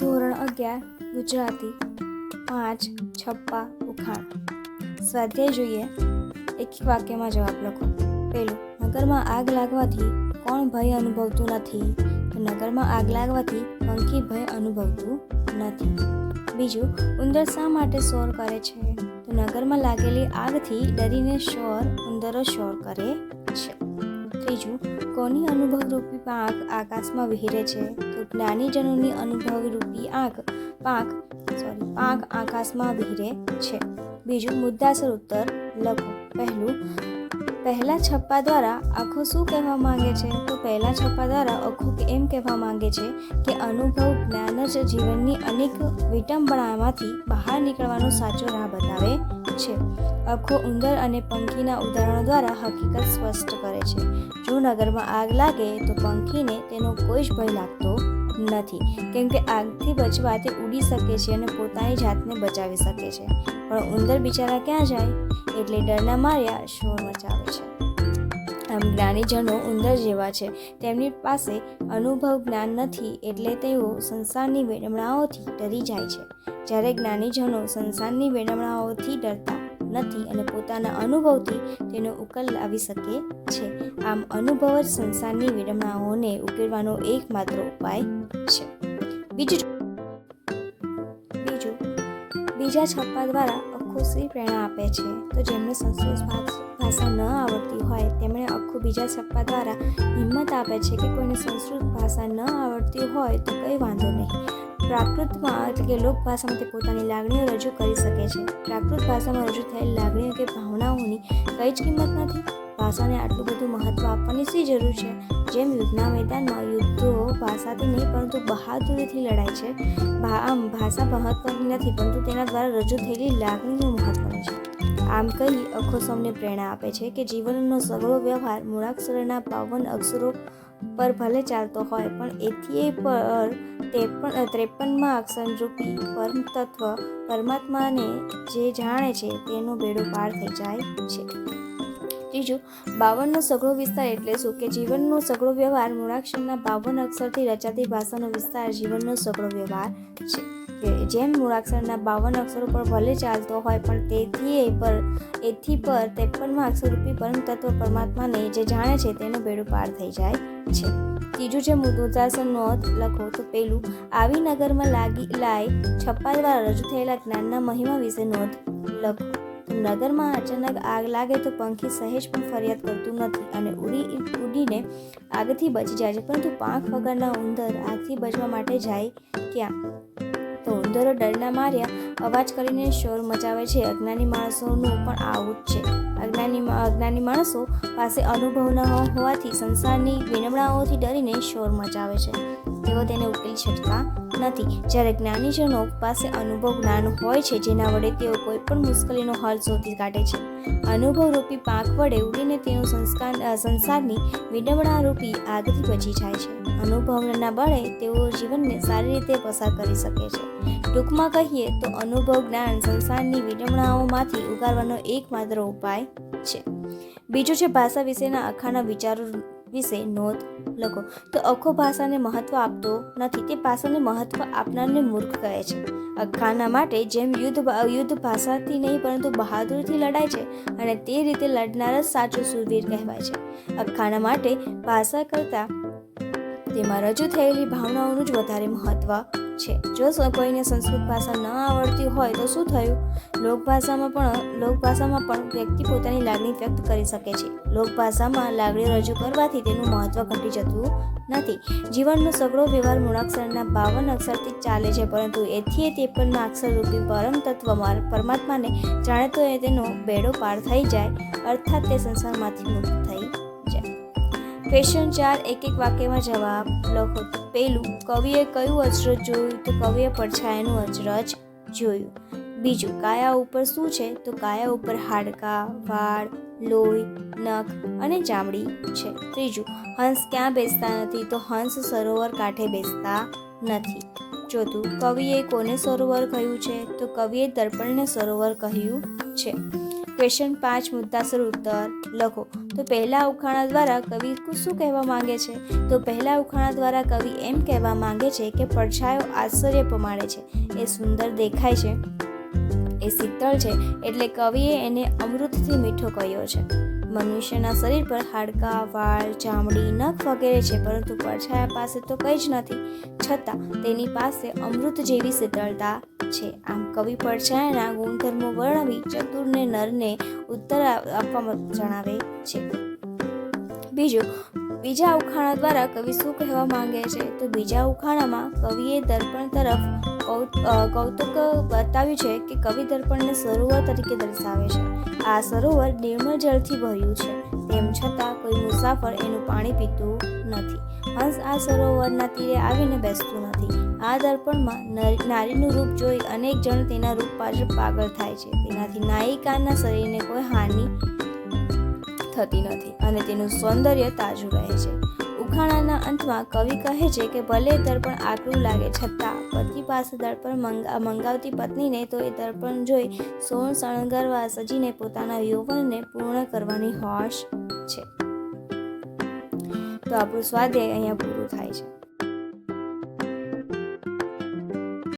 ધોરણ અગિયાર, ગુજરાતી, પાંચ, છપ્પા, ઉખાણ. સ્વાધ્યાય જોઈએ. એક વાક્યમાં જવાબ લખો. પહેલું, નગરમાં આગ લાગવાથી કોણ ભય અનુભવતું નથી? તો નગરમાં આગ લાગવાથી પંખી ભય અનુભવતું નથી. બીજું, ઉંદર શા માટે શોર કરે છે? તો નગરમાં લાગેલી આગથી ડરીને શોર ઉંદરો શોર કરે છે. ત્રીજું કોની અનુભવરૂપી પાંખ આકાશમાં વિહેરે છે? તો જ્ઞાનીજનોની અનુભવરૂપી આંખ પાંખ સોરી પાંખ આકાશમાં વિહરે છે. બીજું, મુદ્દાસર ઉત્તર લખો. પહેલું, પહેલા છપ્પા દ્વારા આખો શું કહેવા માંગે છે? તો પહેલા છપ્પા દ્વારા આખું એમ કહેવા માંગે છે કે અનુભવ જ્ઞાન જ જીવનની અનેક વિટંબણામાંથી બહાર નીકળવાનો સાચો રાહ બતાવે છે. આખો ઉંદર અને પંખીના ઉદાહરણો દ્વારા હકીકત સ્પષ્ટ કરે છે. જો આગ લાગે તો પંખીને તેનો કોઈ જ ભય લાગતો નથી, કેમ કે આગથી બચવા તે ઉડી શકે છે અને પોતાની જાતને બચાવી શકે છે. પણ ઉંદર બિચારા ક્યાં જાય? એટલે ડરના માર્યા, શોર મચાવે છે. જ્ઞાનીજનો ઉંદર જેવા છે. તેમની પાસે અનુભવ જ્ઞાન નથી એટલે તેઓ સંસારની વેડમણાઓથી ડરી જાય છે. જ્યારે જ્ઞાનીજનો સંસારની વેડમણાઓથી ડરતા નથી અને પોતાના અનુભવથી તેનો ઉકેલ લાવી શકે છે. આમ અનુભવ જ સંસારની વિડમણાઓને ઉકેલવાનો એકમાત્ર ઉપાય છે. બીજું બીજું, બીજા છપ્પા દ્વારા અખો પ્રેરણા આપે છે. તો જેમને સંસ્કૃત ભાષા ન આવડતી હોય, તેમણે અખો બીજા છપ્પા દ્વારા હિંમત આપે છે કે કોઈને સંસ્કૃત ભાષા ન આવડતી હોય તો કંઈ વાંધો નહીં. પ્રાકૃતમાં એટલે કે લોકભાષામાં તે પોતાની લાગણીઓ રજૂ કરી શકે છે. પ્રાકૃત ભાષામાં રજૂ થયેલ લાગણીઓ કે ભાવનાઓની કંઈ જ કિંમત નથી. ભાષાને આટલું બધું મહત્ત્વ આપવાની શી જરૂર છે? જેમ યુદ્ધના મેદાનમાં યુદ્ધો ભાષાથી નહીં, પરંતુ બહાદુરીથી લડાય છે. આમ ભાષા મહત્ત્વની નથી, પરંતુ તેના દ્વારા રજૂ થયેલી લાગણીઓ મહત્ત્વની છે. આમ કહી, અખો સૌને પ્રેરણા આપે છે કે જીવનનો સગળો વ્યવહાર મૂળાક્ષરના પાવન અક્ષરો પર ભલે ચાલતો હોય, પણ એથી એ પર ત્રેપન, ત્રેપનમાં અક્ષરરૂપી પરમ તત્વ પરમાત્માને જે જાણે છે, તેનો બેડો પાર થઈ જાય છે. ત્રીજું, બાવનનો સઘળો વિસ્તાર એટલે શું? કે જીવનનો સઘળો વ્યવહાર મૂળાક્ષરના બાવન અક્ષરથી રચાતી ભાષાનો વિસ્તાર જીવનનો સઘળો વ્યવહાર છે. જેમ મૂળાક્ષરના બાવન અક્ષરો પર ભલે ચાલતો હોય, પણ તેથી એ પર, એથી પર ત્રેપનમાં અક્ષરરૂપી પરમ તત્વ પરમાત્માને જે જાણે છે તેનો બેડું પાર થઈ જાય છે. ત્રીજું છે મુદ્દાસન નોંધ લખો તો પેલું, આવી નગરમાં લાગી લાય છપ્પા દ્વારા રજૂ થયેલા જ્ઞાનના મહિમા વિશે નોંધ લખો. નગરમાં અચાનક આગ લાગે તો પંખી સહેજ પણ ફરિયાદ કરતું નથી અને ઉડી ઉડીને આગથી બચી જાય છે. પરંતુ પાંખ વગરના ઉંદર આગથી બચવા માટે જાય ક્યાં? તો ઉંદરો ડરના માર્યા, અવાજ કરીને શોર મચાવે છે. અજ્ઞાની માણસોનું પણ આવું જ છે. અજ્ઞાની અજ્ઞાની માણસો પાસે અનુભવ ન હોવાથી સંસારની વિનમણાઓથી ડરીને શોર મચાવે છે. તેઓ તેને ઉકેલી શકતા નથી. જ્યારે જ્ઞાનીજનો પાસે અનુભવ જ્ઞાન હોય છે, જેના વડે તેઓ કોઈ પણ મુશ્કેલીનો હલ શોધી કાઢે છે. અનુભવરૂપી પાક વડે ઉડીને તેઓ સંસ્કાર સંસારની વિડમણારૂપી આગથી બચી જાય છે. અનુભવના બળે તેઓ જીવનને સારી રીતે પસાર કરી શકે છે. ટૂંકમાં કહીએ તો અનુભવ જ્ઞાન સંસારની વિડમણાઓમાંથી ઉગારવાનો એકમાત્ર ઉપાય છે. બીજું છે, ભાષા વિશેના અખાના વિચારો વિશે નોંધ લખો. તો અખો ભાષાને મહત્વ આપતો નથી, તે ભાષાને મહત્વ આપનારને મૂર્ખ કહે છે. અખાના માટે જેમ યુદ્ધ યુદ્ધ ભાષાથી નહીં, પરંતુ બહાદુરથી લડાય છે અને તે રીતે લડનાર જ સાચો સુરવીર કહેવાય છે. અખાના માટે ભાષા કરતાં તેમાં રજૂ થયેલી ભાવનાઓનું જ વધારે મહત્વ છે. જો કોઈને સંસ્કૃત ભાષા ન આવડતી હોય તો શું થયું? લોકભાષામાં પણ લોકભાષામાં પણ વ્યક્તિ પોતાની લાગણી વ્યક્ત કરી શકે છે. લોકભાષામાં લાગણી રજૂ કરવાથી તેનું મહત્વ ઘટી જતું નથી. જીવનનો સગળો વ્યવહાર મૂળાક્ષરના બાવન અક્ષરથી ચાલે છે, પરંતુ એથી ત્રેપનમાં અક્ષરરૂપી પરમ તત્વ પરમાત્માને જાણે તો એ તેનો બેડો પાર થઈ જાય, અર્થાત તે સંસારમાંથી મુક્ત ક્વેશ્ચન ચાર એક એક વાક્યમાં જવાબ લખો. પહેલું, કવિએ કયું અચરજ જોયું તો કવિએ પડછાયાનું અચરજ જોયું. બીજું, કાયા ઉપર શું છે તો કાયા ઉપર હાડકાં, વાળ, લોહી, નખ અને ચામડી છે. ત્રીજું, હંસ ક્યાં બેસતા નથી તો હંસ સરોવર કાંઠે બેસતા નથી. ચોથું, કવિએ કોને સરોવર કહ્યું છે તો કવિએ દર્પણને સરોવર કહ્યું છે. ક્વેશ્ચન પાંચ મુદ્દાસર ઉત્તર લખો. તો પહેલા ઉખાણા દ્વારા કવિ શું કહેવા માંગે છે? તો પહેલા ઉખાણા દ્વારા કવિ એમ કહેવા માંગે છે કે પડછાયો આશ્ચર્ય પમાડે છે. એ સુંદર દેખાય છે. એ શીતળ છે. એટલે કવિએ એને અમૃતથી મીઠો કહ્યો છે. મનુષ્યના શરીર પર હાડકાં, વાળ, ચામડી, નખ વગેરે છે, પરંતુ પડછાયા પાસે તો કંઈ જ નથી. છતાં તેની પાસે અમૃત જેવી શીતળતા છે. આમ કવિ પડછાયાના ગુણધર્મો વર્ણવી ચતુરને નરને ઉત્તર આપવા જણાવે છે. બીજું બીજા ઉખાણા દ્વારા કવિ શું કહેવા માંગે છે? તો બીજા ઉખાણામાં કવિએ દર્પણ તરફ કૌતુક બતાવ્યું છે કે કવિ દર્પણને સરોવર તરીકે દર્શાવે છે. આ સરોવર નિર્મળ જળથી ભર્યું છે. તેમ છતાં કોઈ મુસાફર એનું પાણી પીતું નથી. હંસ આ સરોવરના તીરે આવીને બેસતું નથી. આ દર્પણમાં નર- નારીનું રૂપ જોઈ અનેક જણ તેના રૂપ પાછળ પાગલ થાય છે. તેનાથી નાયિકાના શરીરને કોઈ હાનિ થતી નથી અને તેનું સૌંદર્ય તાજું રહે છે. ઉખાણાના અંતમાં કવિ કહે છે કે, ભલે દર્પણ આકરું લાગે, છતાં પતિ પાસે દર્પણ મંગા મંગાવતી પત્નીને તો એ દર્પણ જોઈ સોન શણગારવા સજીને પોતાના યૌવનને પૂર્ણ કરવાની હોશ છે. તો આપણું સ્વાધ્યાય અહીંયા પૂરું થાય છે.